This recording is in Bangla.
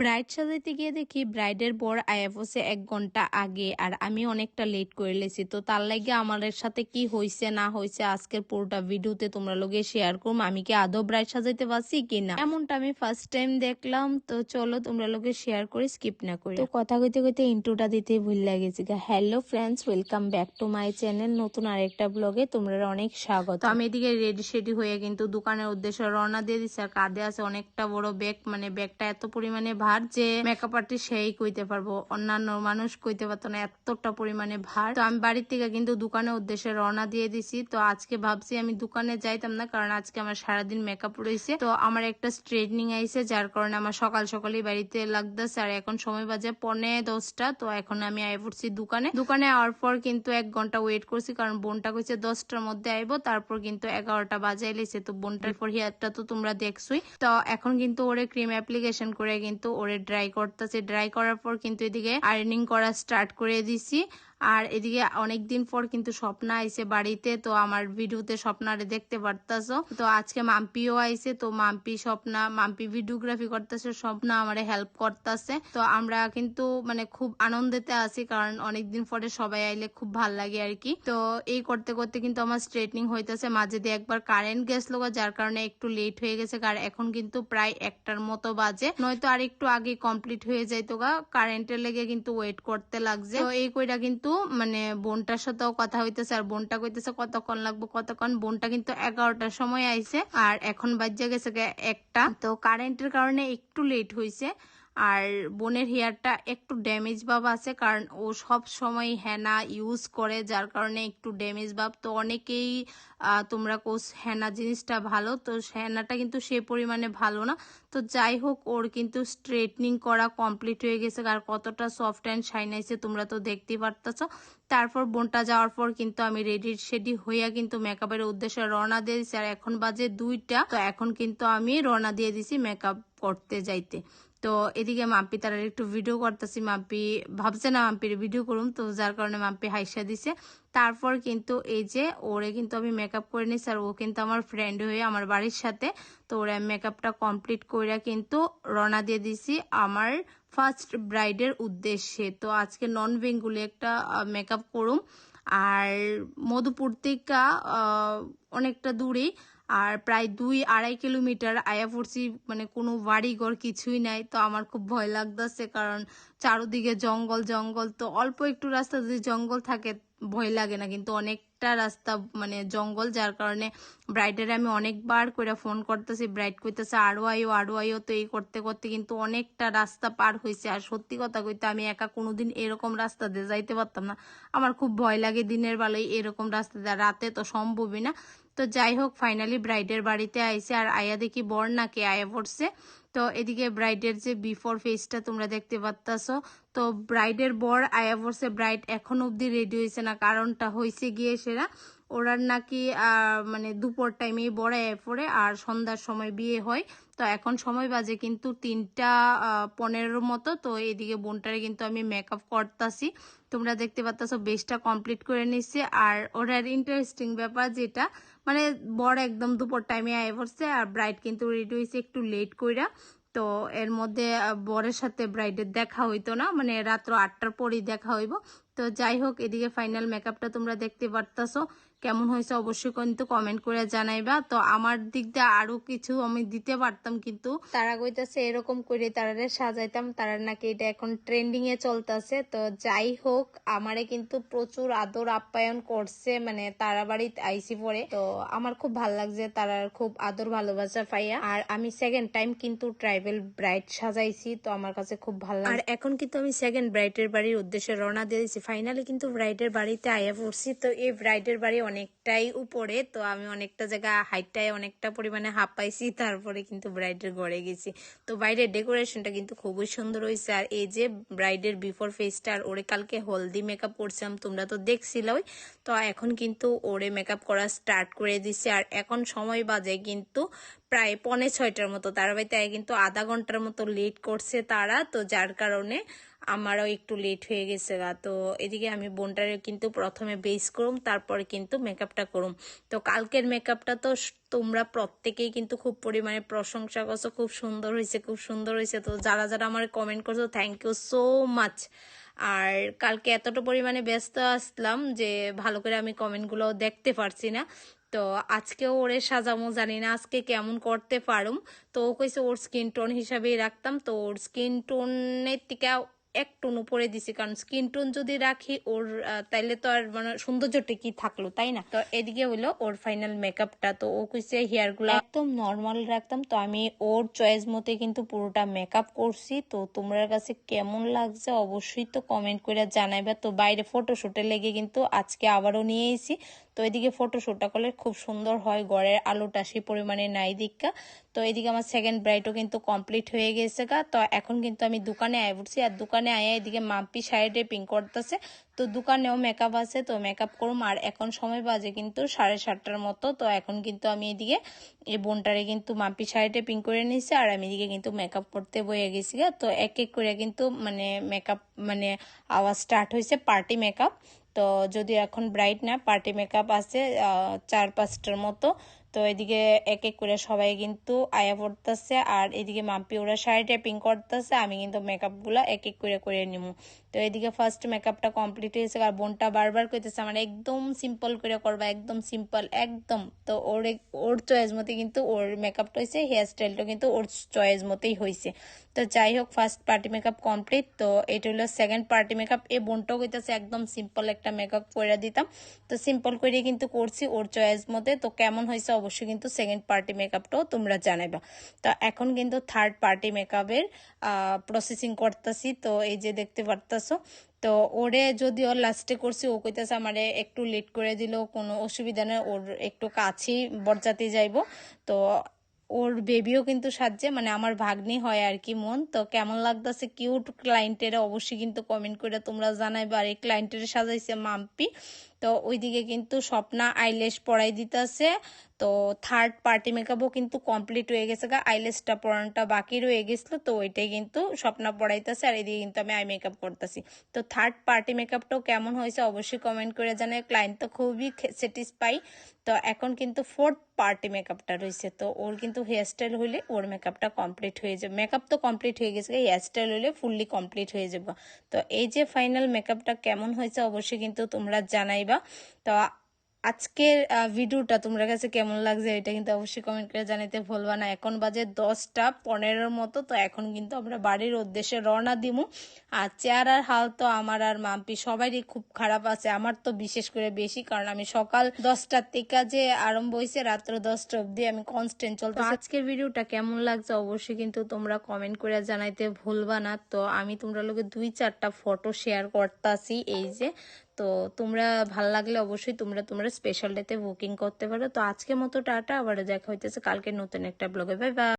ব্রাইড সাজাইতে গিয়ে দেখি ব্রাইডের বর আইএফওসে এক ঘণ্টা আগে আর আমি অনেকটা লেট করে লেছি। তো তার লাগে আমাদের সাথে কি হয়েছে না হয়েছে আজকের পুরোটা ভিডিওতে তোমরা লোকে শেয়ার করুম, আমি কি আদৌ ব্রাইড সাজাইতে পারছি কিনা এমনটা আমি ফার্স্ট টাইম দেখলাম, তো চলো তোমরা লোকে শেয়ার করে স্কিপ না করি। তো কথা কইতে কইতে ইন্ট্রোটা দিতে ভুল লাগেছে hello friends welcome back to my channel নতুন আরেকটা ব্লগে তোমরা অনেক স্বাগত। আমি এদিকে রেডি শেডি হয়ে কিন্তু দোকানের উদ্দেশ্যে রওনা দিয়ে দিচ্ছি আর কাঁধে আছে অনেকটা বড় ব্যাগ মানে ব্যাগটা এত পরিমাণে ভার যে মেকআপ আর্টিস্ট সেই কইতে পারব। অন্যান্য মানুষ কইতে পারতো না, এতটা পরিমাণে ভার। তো আমি বাড়ির থেকে কিন্তু দোকানের উদ্দেশ্যে রওনা দিয়ে দিছি। তো আজকে ভাবছি আমি দোকানে যাইতাম না, কারণ আজকে আমার সারাদিন মেকআপ রয়েছে তো আমার একটা স্ট্রেটনিং আইছে, যার কারণে আমার সকাল সকালই বাড়িতে লাগতেছে। আর এখন সময় বাজে পনে দশটা, তো এখন আমি আই পড়ছি দোকানে। দোকানে আওয়ার পর কিন্তু এক ঘণ্টা ওয়েট করছি, কারণ বোনটা কইছে দশটার মধ্যে আইবো, তারপর কিন্তু এগারোটা বাজাই লেছে তো বোনটার পর হেয়ারটা তো তোমরা দেখছোই। তো এখন কিন্তু ওরে ক্রিম অ্যাপ্লিকেশন করে কিন্তু ওরে ড্রাই করতেছে। ড্রাই করার পর কিন্তু এদিকে আর্নিং করা স্টার্ট করে দিছি। আর এদিকে অনেকদিন পর কিন্তু স্বপ্ন আইছে বাড়িতে, তো আমার ভিডিওতে স্বপ্নারে দেখতে পারতাছো। তো আজকে মাম্পিও আইছে, তো মাম্পি স্বপ্না, মাম্পি ভিডিওগ্রাফি করতেছে, স্বপ্না আমারে হেল্প করতেছে। তো আমরা কিন্তু মানে খুব আনন্দেতে আছি, কারণ অনেকদিন পরে সবাই আইলে খুব ভালো লাগে আর কি। তো এই করতে করতে কিন্তু আমার স্ট্রেটনিং হইতেছে, মাঝে দিয়ে একবার কারেন্ট গেছিল যার কারণে একটু লেট হয়ে গেছে কারণ এখন কিন্তু প্রায় একটার মতো বাজে। নয়তো আর একটু আগে কমপ্লিট হয়ে যাইতো গা কারেন্টের লেগে কিন্তু ওয়েট করতে লাগছে। তো এই কইটা কিন্তু মানে বোনটার সাথেও কথা হইতেছে, আর বোনটা কইতেছে কতক্ষণ লাগবো কতক্ষণ? বোনটা কিন্তু এগারোটার সময় আইছে, আর এখন বাজ্যা গেছে একটা। তো কারেন্টের কারণে একটু লেট হয়েছে আর বোনের হেয়ারটা একটু ড্যামেজ ভাব আছে, কারণ ও সব সময় হেনা ইউজ করে, যার কারণে একটু ড্যামেজ ভাব। তো অনেকেই তোমরা কোস হেনা জিনিসটা ভালো, তো হেনাটা কিন্তু সে পরিমাণে ভালো না। তো যাই হোক, ওর কিন্তু স্ট্রেটনিং করা কমপ্লিট হয়ে গেছে, আর কতটা সফট অ্যান্ড শাইন আইছে তোমরা তো দেখতেই পারতেছ। তারপর বোনটা যাওয়ার পর কিন্তু আমি রেডি শেডি হইয়া কিন্তু মেকআপের উদ্দেশ্যে রওনা দিয়ে দিছি। আর এখন বাজে দুইটা, তো এখন কিন্তু আমি রওনা দিয়ে দিছি মেকআপ করতে যাইতে। তো এদিকে মাম্পি তারা একটু ভিডিও করতেছি। মাম্পি ভাবছে না মাম্পির ভিডিও করুম, তো যার কারণে মাম্পি হাইসা দিছে। তারপর কিন্তু এই যে ওরে কিন্তু আমি মেকআপ করে নিছি আর ও কিন্তু আমার ফ্রেন্ড হয়ে আমার বাড়ির সাথে, তো ওরা মেকআপটা কমপ্লিট করে কিন্তু রওনা দিয়ে দিছি আমার ফার্স্ট ব্রাইডের উদ্দেশ্যে। তো আজকে নন বেঙ্গুলি একটা মেকআপ করুম। আর মধুপুর থেকে অনেকটা দূরেই আর প্রায় দুই আড়াই কিলোমিটার আয়া পড়ছি মানে কোনো বাড়িঘর কিছুই নাই। তো আমার খুব ভয় লাগতেছে, কারণ চারোদিকে জঙ্গল জঙ্গল। তো অল্প একটু রাস্তা যদি জঙ্গল থাকে, ভয় লাগে না। কিন্তু অনেকটা রাস্তা মানে জঙ্গল, যার কারণে ব্রাইডের আমি অনেকবার করে ফোন করতেছি। ব্রাইড করতেছে আরও আইও আরও আইও তো এই করতে করতে কিন্তু অনেকটা রাস্তা পার হয়েছে আর সত্যি কথা কইতে, আমি একা কোনোদিন এরকম রাস্তা দিয়ে যাইতে পারতাম না। আমার খুব ভয় লাগে দিনের বেলায় এরকম রাস্তা দিয়ে। রাতে তো সম্ভবই না। তো যাই হোক ফাইনালি ব্রাইডের বাড়িতে আইসে আর আয়া দেখি বর নাকি আয়া পড়ছে। তো এদিকে ব্রাইডের যে বিফোর ফেসটা তোমরা দেখতে পাচ্ছ তো ব্রাইডের বর আয়া পড়ছে। ব্রাইড এখন অব্দি রেডি হয়েছে না, কারণটা হয়েছে গিয়ে সেরা। ওরার নাকি মানে দুপুর টাইমেই বড় পড়ে আর সন্ধ্যার সময় বিয়ে হয়। তো এখন সময় বাজে কিন্তু তিনটা পনেরোর মতো। তো এদিকে বোনটারে কিন্তু আমি মেকআপ করতেছি। তোমরা দেখতে পাচ্ছ বেশটা কমপ্লিট করে নিচ্ছে আর ওরার ইন্টারেস্টিং ব্যাপার যেটা মানে বড় একদম দুপুর টাইমে আয় পড়ছে আর ব্রাইড কিন্তু রেডি হয়েছে একটু লেট কইরা। তো এর মধ্যে বরের সাথে ব্রাইডের দেখা হইতো না। মানে রাত্র আটটার পরই দেখা হইব। তো যাই হোক, এদিকে ফাইনাল মেকআপটা তোমরা দেখতে পারতাছো। কেমন হয়েছে অবশ্যই কিন্তু কমেন্ট করে জানাইবা। তো আমার দিক দিয়ে আরও কিছু আমি দিতে পারতাম কিন্তু। তারা কইতাছে এরকম করে তারা সাজাইতাম, তারা নাকি এটা এখন ট্রেন্ডিং এ চলতেছে। তো যাই হোক, আমারে কিন্তু প্রচুর আদর আপ্যায়ন করছে মানে তারা বাড়িতে আইসি পরে। তো আমার খুব ভালো লাগছে তারা খুব আদর ভালোবাসা পাইয়া। আর আমি সেকেন্ড টাইম কিন্তু ট্রাইবেল ব্রাইড সাজাইছি, তো আমার কাছে খুব ভালো লাগে আর এখন কিন্তু আমি সেকেন্ড ব্রাইটের বাড়ির উদ্দেশ্যে রওনা দিয়েছি। ফাইনালি কিন্তু ব্রাইডের বাড়িতে আয়া পড়ছি। তো এই ব্রাইডের বাড়ি অনেকটাই উপরে, তো আমি অনেকটা জায়গা হাইটটায় অনেকটা পরিমাণে হাফ পাইছি, তারপরে কিন্তু ব্রাইডের ঘরে গেছি। তো বাইরের ডেকোরেশনটা কিন্তু খুবই সুন্দর হয়েছে আর এই যে ব্রাইডের বিফোর ফেসটা, আর ওরে কালকে হলদি মেকআপ করছিলাম, তোমরা তো দেখছিলই। তো এখন কিন্তু ওরে মেকআপ করা স্টার্ট করে দিছে। আর এখন সময় বাজে কিন্তু প্রায় পনে ছয়টার মতো। তারা বাড়িতে কিন্তু আধা ঘণ্টার মতো লেট করছে তারা, তো যার কারণে আমারও একটু লেট হয়ে গেছে গা। তো এদিকে আমি বোনটারে কিন্তু প্রথমে বেস করুম, তারপরে কিন্তু মেকআপটা করুম। তো কালকের মেকআপটা তো তোমরা প্রত্যেকেই কিন্তু খুব পরিমাণে প্রশংসা করছ, খুব সুন্দর হয়েছে, খুব সুন্দর হয়েছে। তো যারা যারা আমার কমেন্ট করছ থ্যাংক ইউ সো মাচ আর কালকে এতটা পরিমাণে ব্যস্ত আসলাম যে ভালো করে আমি কমেন্টগুলো দেখতে পারছি না। তো আজকেও ওরে সাজামো, জানি না আজকে কেমন করতে পারুম। তো ও কইছে ওর স্কিন টোন হিসাবেই রাখতাম। তো ওর স্কিন টোনের থেকে একটু উপরে দিছি, কারণ স্কিন টোন যদি রাখি, ওর তাইলে তো আর মানে সৌন্দর্যটা কি থাকল, তাই না? তো এদিকে হলো ওর ফাইনাল মেকআপটা তো ও কইছে হেয়ারগুলো একদম নর্মাল রাখতাম, তো আমি ওর চয়েস মতে কিন্তু পুরোটা মেকআপ করছি। তো তোমার কাছে কেমন লাগছে অবশ্যই তো কমেন্ট করে জানাইবা। তো বাইরে ফটোশুটে লেগে কিন্তু আজকে আবারও নিয়ে এসেছি। তো এদিকে ফটোশুটটা করলে খুব সুন্দর হয় গড়ের আলোটা সেই পরিমাণে নাই দিকা তো এদিকে আমার সেকেন্ড ব্রাইটও কিন্তু কমপ্লিট হয়ে গেছে গা। তো এখন কিন্তু আমি দোকানে আয় পড়ছি আর দোকানে আয়া এদিকে মাম্পি সাইডে পিং করতেছে। তো দোকানেও মেকআপ আছে, তো মেকআপ করুম। আর এখন সময় বাজে কিন্তু সাড়ে সাতটার মতো। তো এখন কিন্তু আমি এদিকে এই বোনটারে কিন্তু মাম্পি সাইডে পিং করে নিয়েছি আর আমি এদিকে কিন্তু মেকআপ করতে বয়ে গেছি গা। তো এক এক করে কিন্তু মানে মেকআপ মানে আওয়াজ স্টার্ট হয়েছে পার্টি মেকআপ তো যদি এখন ব্রাইট না পার্টি মেকআপ আছে চার পাঁচটার মতো। তো এদিকে এক এক করে সবাই কিন্তু আয়া পড়তেছে, আর এদিকে মাম্পি ওরা শাড়িটা পিং করতেছে, আমি কিন্তু মেকআপগুলা এক এক করে করে নিব তো এদিকে ফার্স্ট মেকআপটা কমপ্লিট হয়েছে আর বোনটা বারবার কইতেছে, আমার একদম সিম্পল করে করবা, একদম সিম্পল একদম। তো ওর ওর চয়েস মতে কিন্তু ওর মেকআপটা হয়েছে হেয়ার স্টাইলটা কিন্তু ওর চয়েস মতেই হয়েছে তো যাই হোক ফার্স্ট পার্টি মেকআপ কমপ্লিট তো এটা হলো সেকেন্ড পার্টি মেকআপ এই বোনটাও কইতেছে, একদম সিম্পল একটা মেকআপ করে দিতাম। তো সিম্পল করে কিন্তু করছি ওর চয়েস মতে, তো কেমন হয়েছে অবশ্যই কিন্তু সেকেন্ড পার্টি মেকআপটাও তোমরা জানাইবা। তো এখন কিন্তু থার্ড পার্টি মেকআপের প্রসেসিং করতেছি, তো এই যে দেখতে পারতাছো তো ওরে যদি ওর লাস্টে করছি, ও কইতেছে আমারে একটু লেট করে দিল, কোনো অসুবিধা নেই, ওর একটু কাছেই বরজাতে যাইব। তো ওর বেবিও কিন্তু সাজছে মানে আমার ভাগ্নি হয় আর কি মন। তো কেমন লাগতেছে? কিউট ক্লায়েন্টের অবশ্যই কিন্তু কমেন্ট করে তোমরা জানাইবা। আর এই ক্লায়েন্টের সাজাইছে মাম্পি। তো ওইদিকে কিন্তু স্বপ্না আইলেস পড়াই দিতেছে। তো থার্ড পার্টি মেকআপও কিন্তু কমপ্লিট হয়ে গেছে গা আইলেসটা পড়ানোটা বাকি রয়ে গেছিল, তো ওইটাই কিন্তু স্বপ্না পড়াইতেছে আর এদিকে কিন্তু আমি আই মেকআপ করতেছি। তো থার্ড পার্টি মেকআপটাও কেমন হয়েছে অবশ্যই কমেন্ট করে জানাই ক্লায়েন্ট তো খুবই স্যাটিসফাই তো এখন কিন্তু ফোর্থ পার্টি মেকআপটা রয়েছে, তো ওর কিন্তু হেয়ারস্টাইল হইলে ওর মেকআপটা কমপ্লিট হয়ে যাবে। মেকআপ তো কমপ্লিট হয়ে গেছে হেয়ারস্টাইল হইলে ফুললি কমপ্লিট হয়ে যাবে। তো এই যে ফাইনাল মেকআপটা কেমন হয়েছে অবশ্যই কিন্তু তোমরা জানাইবা তো আজকের ভিডিওটা তোমার কাছে কেমন লাগছে এটা কিন্তু অবশ্যই কমেন্ট করে জানাতে ভুলবা না। এখন বাজে দশটা পনেরোর মতো, তো এখন কিন্তু আমরা বাড়ির উদ্দেশ্যে রওনা দিমু আর চেহারার হাল তো আমার আর মাম্পি সবারই খুব খারাপ আছে, আমার তো বিশেষ করে বেশি, কারণ আমি সকাল দশটার থেকে যে আরম্ভ হয়েছে রাত্র দশটা অবধি আমি কনস্ট্যান্ট চলতে আজকের ভিডিওটা কেমন লাগছে অবশ্যই কিন্তু তোমরা কমেন্ট করে জানাইতে ভুলবা না। তো আমি তোমরা লোকে দুই চারটা ফটো শেয়ার করতাছি, এই যে। তো তোমরা ভালো লাগলে অবশ্যই তোমরা তোমরা স্পেশাল ডেতে বুকিং করতে পারো। তো আজকে মতো টাটা আবার দেখা হইতেছে কালকে নতুন একটা ব্লগে বাই বাই